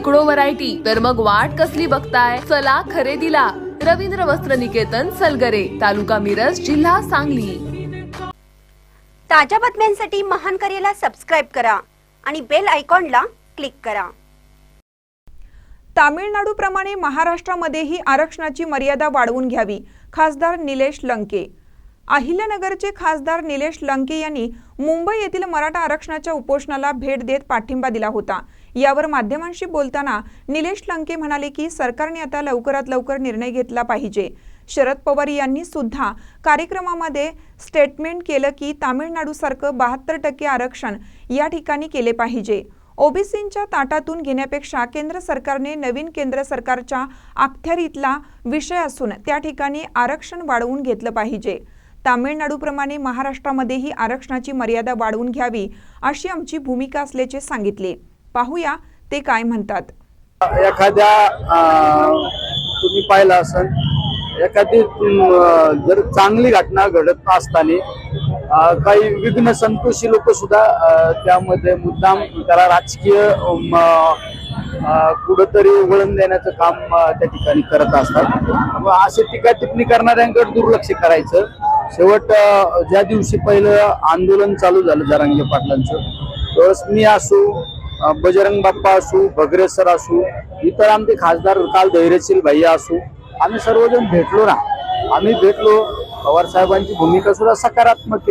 शेकडो व्हरायटी तर मग वाट कसली बघताय? चला खरेदीला. रवींद्र वस्त्र निकेतन सलगरे तालुका मिरज जिल्हा सांगली. ताज्या बातम्यांसाठी महान करेला सबस्क्राईब करा आणि बेल आयकॉनला क्लिक करा. तामिळनाडूप्रमाणे महाराष्ट्रामध्येही आरक्षणाची मर्यादा वाढवून घ्यावी खासदार निलेश लंके. अहिल्यानगरचे खासदार निलेश लंके यांनी मुंबई येथील मराठा आरक्षणाच्या उपोषणाला भेट देत पाठिंबा दिला होता. यावर माध्यमांशी बोलताना निलेश लंके म्हणाले की सरकारने आता लवकरात लवकर निर्णय घेतला पाहिजे. शरद पवार यांनी सुद्धा कार्यक्रमामध्ये स्टेटमेंट केलं की तामिळनाडूसारखं बहात्तर टक्के आरक्षण या ठिकाणी केले पाहिजे. ओबीसींच्या ताटातून घेण्यापेक्षा केंद्र सरकारने नवीन केंद्र सरकारच्या अखत्यारीतला विषय असून त्या ठिकाणी आरक्षण वाढवून घेतलं पाहिजे. तामिळनाडूप्रमाणे महाराष्ट्रामध्येही आरक्षणाची मर्यादा वाढवून घ्यावी अशी आमची भूमिका असल्याचे सांगितले. पाहूया ते काय म्हणतात. एखाद्या तुम्ही पाहिलं असेल एखादी जर चांगली घटना घडत असताना काही विघ्न संतोषी लोक सुद्धा त्यामध्ये मुद्दाम त्याला राजकीय कुठंतरी वळण देण्याचं काम त्या ठिकाणी करत असतात. असे टीका टिप्पणी करणाऱ्यांकडे दुर्लक्ष करायचं. शेवट ज्या दिवशी पहिलं आंदोलन चालू झालं जरांगे पाटलांचं त्यावेळेस मी असू बजरंग बाप्पा असू भगरे सर असू इतर आमचे खासदार काल धैर्यशील भैया असू आम्ही सर्वजण भेटलो ना. आम्ही भेटलो पवार साहेबांची भूमिका सुद्धा सकारात्मक आहे.